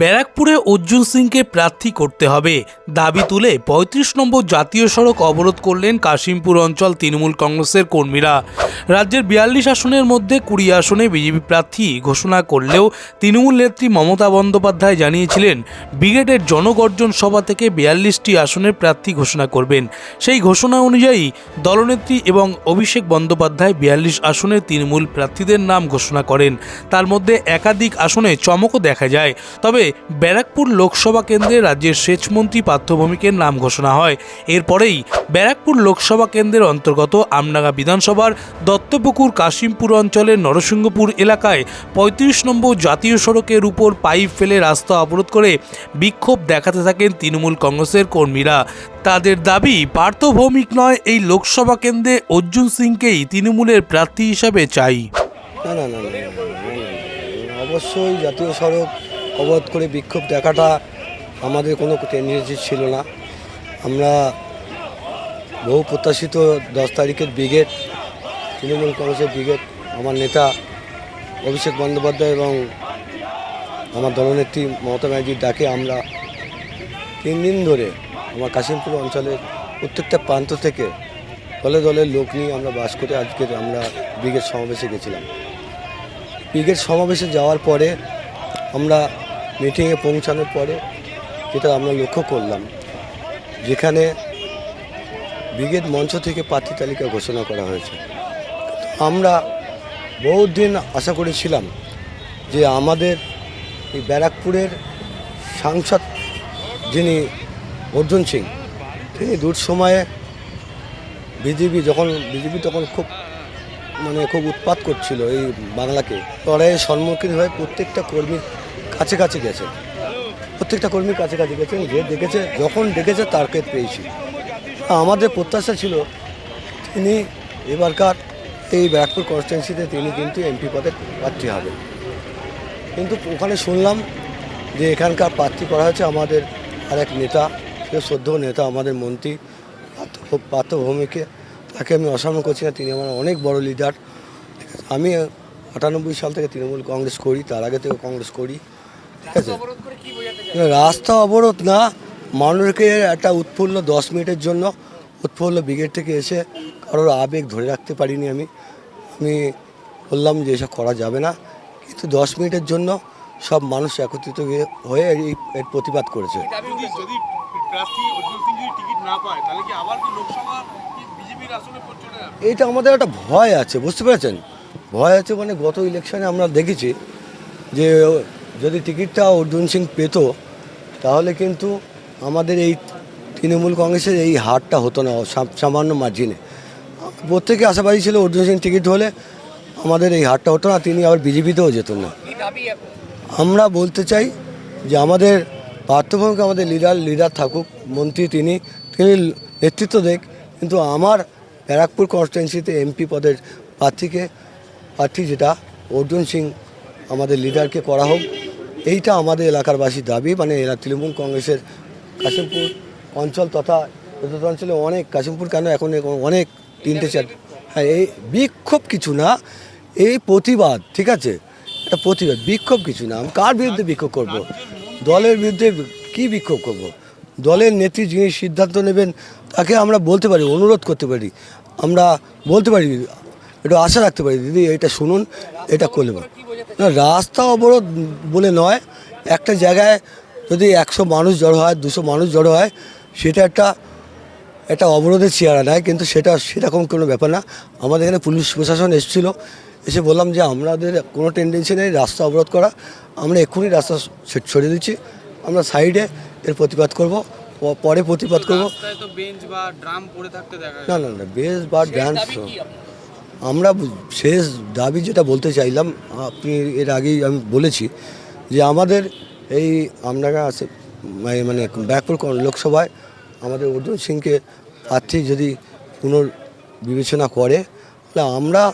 ব্যারাকপুরে অর্জুন সিংকে প্রার্থী করতে হবে। দাবি তুলে ৩৫ নম্বর জাতীয় সড়ক অবরোধ করলেন কাশিমপুর অঞ্চল তৃণমূল কংগ্রেসের কর্মীরা। রাজ্যের বিয়াল্লিশ আসনের মধ্যে কুড়ি আসনে বিজেপি প্রার্থী ঘোষণা করলেও তৃণমূল নেত্রী মমতা বন্দ্যোপাধ্যায় জানিয়েছিলেন, ব্রিগেডের জনগর্জন সভা থেকে বিয়াল্লিশটি আসনের প্রার্থী ঘোষণা করবেন। সেই ঘোষণা অনুযায়ী দলনেত্রী এবং অভিষেক বন্দ্যোপাধ্যায় বিয়াল্লিশ আসনের তৃণমূল প্রার্থীদের নাম ঘোষণা করেন। তার মধ্যে একাধিক আসনে চমকও দেখা যায়। তবে ব্যারাকপুর লোকসভা কেন্দ্রে রাজ্যের সেচমন্ত্রী পার্থভৌমিকের নাম ঘোষণা হয় এরপরেই ব্যারাকপুর লোকসভা কেন্দ্রের অন্তর্গত আমনাগা বিধানসভার দত্তপুকুর কাশিমপুর অঞ্চলের নরসিংহপুর এলাকায় পঁয়ত্রিশ নম্বর জাতীয় সড়কের উপর পাইপ ফেলে রাস্তা অবরোধ করে বিক্ষোভ দেখাতে থাকেন তৃণমূল কংগ্রেসের কর্মীরা তাদের দাবি পার্থ ভৌমিক নয় এই লোকসভা কেন্দ্রে অর্জুন সিংকেই তৃণমূলের প্রার্থী হিসাবে চাই না, না, না। অবশ্যই জাতীয় সড়ক অবরোধ করে বিক্ষোভ দেখাটা আমাদের কোনো টেন্ডেন্সি ছিল না। আমরা বহু প্রত্যাশিত দশ তারিখের ব্রিগেড, তৃণমূল কংগ্রেসের ব্রিগেড, আমার নেতা অভিষেক বন্দ্যোপাধ্যায় এবং আমার দলনেত্রী মমতা ব্যানার্জির ডাকে আমরা তিন দিন ধরে আমার কাশিমপুর অঞ্চলের প্রত্যেকটা প্রান্ত থেকে দলে দলের লোক নিয়ে আমরা বাস করে আজকের আমরা ব্রিগেড সমাবেশে গেছিলাম। ব্রিগেড সমাবেশে যাওয়ার পরে আমরা মিটিংয়ে পৌঁছানোর পরে যেটা আমরা লক্ষ্য করলাম, যেখানে ব্রিগেড মঞ্চ থেকে প্রার্থী তালিকা ঘোষণা করা হয়েছে। আমরা বহুত দিন আশা করেছিলাম যে আমাদের এই ব্যারাকপুরের সাংসদ যিনি অর্জুন সিং, তিনি দূর সময়ে বিজেপি যখন, বিজেপি তখন খুব মানে খুব উৎপাত করছিল এই বাংলাকে। লড়াইয়ের সম্মুখীন হয়ে প্রত্যেকটা কর্মীর কাছে কাছে গেছে। প্রত্যেকটা কর্মীর কাছে কাছে গেছেন যে দেখেছে, যখন দেখেছে তারকে পেয়েছি। আমাদের প্রত্যাশা ছিল, তিনি এবারকার এই ব্যারাকপুর কনস্টিটুয়েন্সিতে তিনি কিন্তু এমপি পদে প্রার্থী হবেন। কিন্তু ওখানে শুনলাম যে এখানকার প্রার্থী করা হয়েছে আমাদের আর এক নেতা, সে সদ্য নেতা, আমাদের মন্ত্রী পার্থ- পার্থভৌমিকে। তাকে আমি অসম্মান করছি না, তিনি আমার অনেক বড় লিডার আমি আটানব্বই সাল থেকে তৃণমূল কংগ্রেস করি তার আগে থেকে কংগ্রেস করি ঠিক আছে? রাস্তা অবরোধ না মানুষকে একটা উৎফুল্ল দশ মিনিটের জন্য উৎফুল্ল ব্রিগেড থেকে এসে কারোর আবেগ ধরে রাখতে পারিনি আমি। আমি বললাম যে এসব করা যাবে না কিন্তু দশ মিনিটের জন্য সব মানুষ একত্রিত হয়ে- এই এর প্রতিবাদ করেছে। এইটা আমাদের একটা ভয় আছে বুঝতে পেরেছেন? ভয় আছে মানে গত ইলেকশনে আমরা দেখেছি যে যদি টিকিটটা অর্জুন সিং পেত তাহলে কিন্তু আমাদের এই তৃণমূল কংগ্রেসের এই হারটা হতো না সামান্য মার্জিনে প্রত্যেকে আশাবাদী ছিল অর্জুন সিং টিকিট হলে আমাদের এই হারটা হতো না তিনি আবার বিজেপিতেও যেতেন না। আমরা বলতে চাই যে আমাদের পার্থভূমিকে আমাদের লিডার লিডার থাকুক মন্ত্রী তিনি তিনি নেতৃত্ব দেখ কিন্তু আমার ব্যারাকপুর কনস্টিটুয়েন্সিতে এমপি পদের প্রার্থীকে প্রার্থী যেটা অর্জুন সিং আমাদের লিডারকে করা হোক, এইটা আমাদের এলাকারবাসীর দাবি। মানে এরা তৃণমূল কংগ্রেসের কাশিমপুর অঞ্চল তথা অঞ্চলে অনেক, কাশিমপুর কেন এখন অনেক, তিনটে চার হ্যাঁ এই বিক্ষোভ কিছু না, এই প্রতিবাদ, ঠিক আছে? এটা প্রতিবাদ, বিক্ষোভ কিছু না। আমি কার বিরুদ্ধে বিক্ষোভ করব? দলের বিরুদ্ধে কি বিক্ষোভ করব? দলের নেত্রী যিনি সিদ্ধান্ত নেবেন, তাকে আমরা বলতে পারি, অনুরোধ করতে পারি। আমরা বলতে পারি একটু আশা রাখতে পারি দিদি এটা শুনুন এটা পারে। না রাস্তা অবরোধ বলে নয় একটা জায়গায় যদি একশো মানুষ জড়ো হয় দুশো মানুষ জড়ো হয় সেটা একটা একটা অবরোধের চেহারা নেয় কিন্তু সেটা সেরকম কোনো ব্যাপার না। আমাদের এখানে পুলিশ প্রশাসন এসেছিল এসে বললাম যে আমাদের কোনো টেন্ডেন্সি নেই রাস্তা অবরোধ করা আমরা এক্ষুনি রাস্তা ছ- সরিয়ে দিচ্ছি আমরা সাইডে এর প্রতিবাদ করব পরে প্রতিবাদ করব। বেঞ্চ না না না বেস বা ড্যান্স আমরা শেষ দাবি যেটা বলতে চাইলাম, আপনি এর আগেই আমি বলেছি যে আমাদের এই আমনাগা আছে, মানে- মানে ব্যাকপুর লোকসভায় আমাদের অর্জুন সিংকে প্রার্থী যদি পুনর্বিবেচনা করে, তাহলে আমরা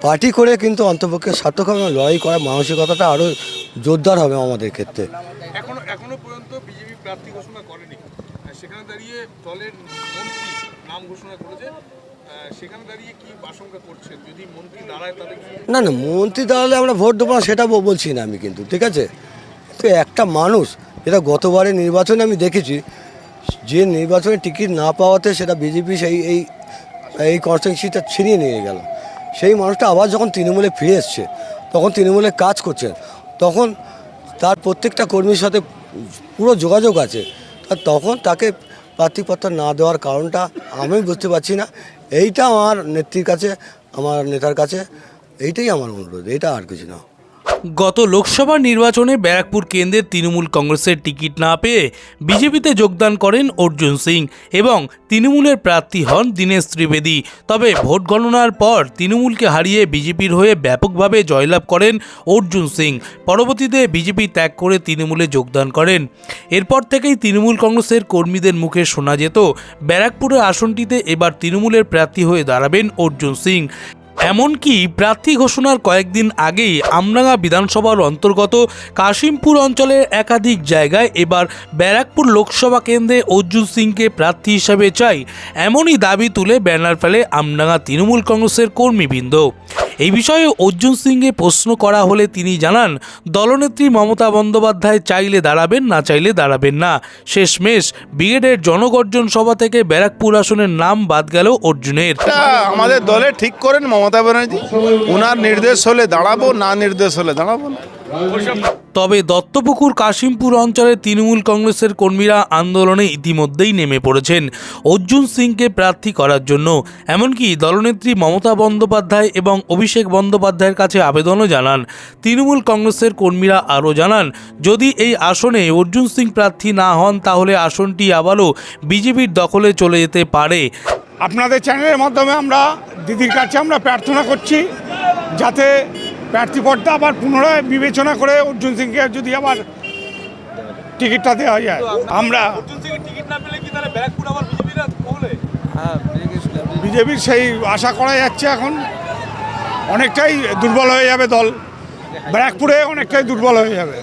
পার্টি করে কিন্তু অন্তপক্ষে সার্থকভাবে লড়াই করার মানসিকতাটা আরও জোরদার হবে আমাদের ক্ষেত্রে। সেখানে দাঁড়িয়ে দলের নাম ঘোষণা করেছে। না না, মন্ত্রী দাঁড়ালে আমরা ভোট দেবো না, সেটা বলছি না আমি কিন্তু, ঠিক আছে? তো একটা মানুষ, যেটা গতবারের নির্বাচনে আমি দেখেছি, যে নির্বাচনে টিকিট না পাওয়াতে সেটা বিজেপি সেই, এই এই কনস্টিটিউন্সিটা ছিনিয়ে নিয়ে গেল। সেই মানুষটা আবার যখন তৃণমূলে ফিরে এসছে, তখন তৃণমূলে কাজ করছেন তখন তার প্রত্যেকটা কর্মীর সাথে পুরো যোগাযোগ আছে তখন তাকে প্রার্থীপত্র না দেওয়ার কারণটা আমি বুঝতে পারছি না। এইটা আমার নেত্রীর কাছে, আমার নেতার কাছে, এইটাই আমার অনুরোধ, এটা আর কিছু না। গত লোকসভা নির্বাচনে ব্যারাকপুর কেন্দ্রের তৃণমূল কংগ্রেসের টিকিট না পেয়ে বিজেপিতে যোগদান করেন অর্জুন সিং এবং তৃণমূলের প্রার্থী হন দীনেশ ত্রিবেদী। তবে ভোট গণনার পর তৃণমূলকে হারিয়ে বিজেপির হয়ে ব্যাপকভাবে জয়লাভ করেন অর্জুন সিং। পরবর্তীতে বিজেপি ত্যাগ করে তৃণমূলে যোগদান করেন। এরপর থেকেই তৃণমূল কংগ্রেসের কর্মীদের মুখে শোনা যেত, ব্যারাকপুরের আসনটিতে এবার তৃণমূলের প্রার্থী হয়ে দাঁড়াবেন অর্জুন সিং। এমনকি প্রার্থী ঘোষণার কয়েকদিন আগেই আমরাঙ্গা বিধানসভার অন্তর্গত কাশিমপুর অঞ্চলের একাধিক জায়গায় এবার ব্যারাকপুর লোকসভা কেন্দ্রে অর্জুন সিংকে প্রার্থী হিসাবে চাই, এমনই দাবি তুলে ব্যানার ফেলে আমডাঙ্গা তৃণমূল কংগ্রেসের কর্মীবৃন্দ। এই বিষয়ে অর্জুন সিংকে প্রশ্ন করা হলে তিনি জানান, দলনেত্রী মমতা বন্দ্যোপাধ্যায় চাইলে দাঁড়াবেন, না চাইলে দাঁড়াবেন না। শেষমেশ ব্রিগেডের জনগর্জন সভা থেকে ব্যারাকপুর আসনের নাম বাদ গেল অর্জুনের। আমাদের দলে ঠিক করেন মমতা ব্যানার্জি। ওনার নির্দেশ হলে দাঁড়াবো, না নির্দেশ হলে দাঁড়াবো না। তবে দত্তপুকুর কাশিমপুর অঞ্চলের তৃণমূল কংগ্রেসের কর্মীরা আন্দোলনে ইতিমধ্যেই নেমে পড়েছেন। অর্জুন সিংকে প্রার্থী করার জন্য। এমনকি দলনেত্রী মমতা বন্দ্যোপাধ্যায় এবং অভিষেক বন্দ্যোপাধ্যায়ের কাছে আবেদনও জানান। তৃণমূল কংগ্রেসের কর্মীরা আরও জানান, যদি এই আসনে অর্জুন সিং প্রার্থী না হন, তাহলে আসনটি আবারও বিজেপির দখলে চলে যেতে পারে। আপনাদের চ্যানেলের মাধ্যমে আমরা দিদির কাছে আমরা প্রার্থনা করছি, যাতে প্রার্থীপদটা আবার পুনরায় বিবেচনা করে অর্জুন সিংকে যদি আবার টিকিটটা দেওয়া যায়। আমরা অর্জুন সিং টিকিট না পেলে কি তাহলে ব্যারাকপুর আবার বিজেপিরা বলে বিজেপির সেই আশা করা যাচ্ছে এখন। অনেকটাই দুর্বল হয়ে যাবে দল। ব্যারাকপুরে অনেকটাই দুর্বল হয়ে যাবে।